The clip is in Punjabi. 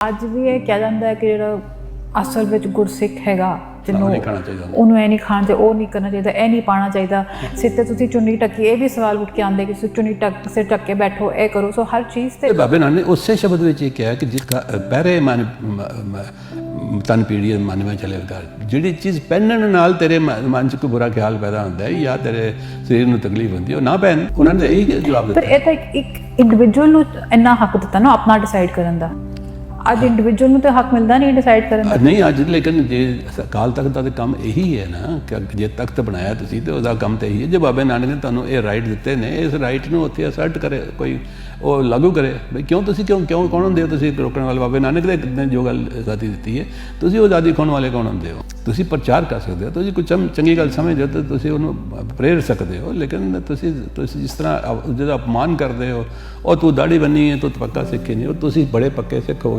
ਅੱਜ ਵੀ ਇਹ ਕਿਹਾ ਜਾਂਦਾ ਹੈ ਕਿ ਜਿਹੜਾ ਅਸਲ ਵਿੱਚ ਗੁਰਸਿੱਖ ਹੈਗਾ ਜਿਹਨੂੰ ਨਹੀਂ ਖਾਣਾ ਚਾਹੀਦਾ ਉਹਨੂੰ। ਇਹ ਨਹੀਂ ਖਾਣਾ ਚਾਹੀਦਾ ਉਹ ਨਹੀਂ ਕਰਨਾ ਚਾਹੀਦਾ ਇਹ ਨਹੀਂ ਪਾਣਾ ਚਾਹੀਦਾ। ਸਿਰ ਤੇ ਤੁਸੀਂ ਚੁੰਨੀ ਟੱਕੀ ਇਹ ਵੀ ਸਵਾਲ ਉੱਠ ਕੇ ਆਉਂਦੇ ਕਿ ਤੁਸੀਂ ਚੁੰਨੀ ਟੱਕ ਸਿਰ ਟੱਕ ਕੇ ਬੈਠੋ ਇਹ ਕਰੋ। ਸੋ ਹਰ ਚੀਜ਼ ਤੇ ਤੇ ਬਾਬੇ ਨਾਨਕ ਨੇ ਉਸੇ ਸ਼ਬਦ ਵਿੱਚ ਇਹ ਕਿਹਾ ਕਿ ਜਿਸ ਦਾ ਪਹਿਰੇ ਮਨ ਤਨ ਪੀੜੀ ਮਨ ਵਿੱਚ ਚਲੇ ਕਰ ਜਿਹੜੀ ਚੀਜ਼ ਪਹਿਨਣ ਨਾਲ ਤੇਰੇ ਮਨ 'ਚ ਕੋਈ ਬੁਰਾ ਖਿਆਲ ਪੈਦਾ ਹੁੰਦਾ ਹੈ ਜਾਂ ਤੇਰੇ ਸਰੀਰ ਨੂੰ ਤਕਲੀਫ ਹੁੰਦੀ ਹੈ ਉਹ ਨਾ ਪਹਿਨ। ਉਹਨਾਂ ਨੇ ਇਹੀ ਜਵਾਬ ਪਰ ਦਿੱਤਾ। ਇਹ ਤਾਂ ਇੱਕ ਇੰਡੀਵਿਜੂਅਲ ਨੂੰ ਇੰਨਾ ਹੱਕ ਦਿੱਤਾ ਨਾ ਆਪਣਾ ਡਿਸਾਈਡ ਕਰਨ ਦਾ। ਅੱਜ ਇੰਡੀਵਿਜੂਅਲ ਨੂੰ ਤਾਂ ਹੱਕ ਮਿਲਦਾ ਨਹੀਂ ਡਿਸਾਈਡ ਕਰਨ ਦਾ। ਨਹੀਂ, ਅੱਜ ਲੇਕਿਨ ਜੇ ਅਕਾਲ ਤਖਤ ਦਾ ਤਾਂ ਕੰਮ ਇਹੀ ਹੈ ਨਾ ਕਿ ਜੇ ਤਖਤ ਬਣਾਇਆ ਤੁਸੀਂ ਤੇ ਉਹਦਾ ਕੰਮ ਤਾਂ ਇਹੀ ਹੈ। ਜੇ ਬਾਬੇ ਨਾਨਕ ਨੇ ਤੁਹਾਨੂੰ ਇਹ ਰਾਈਟ ਦਿੱਤੇ ਨੇ, ਇਸ ਰਾਈਟ ਨੂੰ ਉੱਥੇ ਅਸਰਟ ਕਰੇ, ਕੋਈ ਉਹ ਲਾਗੂ ਕਰੇ ਵੀ ਕਿਉਂ ਤੁਸੀਂ ਕਿਉਂ ਕਿਉਂ ਕੌਣ ਹੁੰਦੇ ਹੋ ਤੁਸੀਂ ਰੋਕਣ ਵਾਲੇ? ਬਾਬੇ ਨਾਨਕ ਦੇ ਨੇ ਜੋ ਗੱਲ ਆਜ਼ਾਦੀ ਦਿੱਤੀ ਹੈ, ਤੁਸੀਂ ਉਹ ਆਜ਼ਾਦੀ ਖੋਣ ਵਾਲੇ ਕੌਣ ਹੁੰਦੇ ਹੋ? ਤੁਸੀਂ ਪ੍ਰਚਾਰ ਕਰ ਸਕਦੇ ਹੋ, ਤੁਸੀਂ ਕੋਈ ਚੰਗੀ ਗੱਲ ਸਮਝਦੇ ਹੋ ਤਾਂ ਤੁਸੀਂ ਉਹਨੂੰ ਪ੍ਰੇਰ ਸਕਦੇ ਹੋ, ਲੇਕਿਨ ਤੁਸੀਂ ਤੁਸੀਂ ਜਿਸ ਤਰ੍ਹਾਂ ਜਿਹਦਾ ਅਪਮਾਨ ਕਰਦੇ ਹੋ, ਉਹ ਤੂੰ ਦਾੜੀ ਬੰਨੀ ਹੈ, ਤੂੰ ਪੱਕਾ ਸਿੱਖ ਹੀ ਨਹੀਂ, ਉਹ ਤੁਸੀਂ ਬੜੇ ਪੱਕੇ ਸਿੱਖ ਹੋ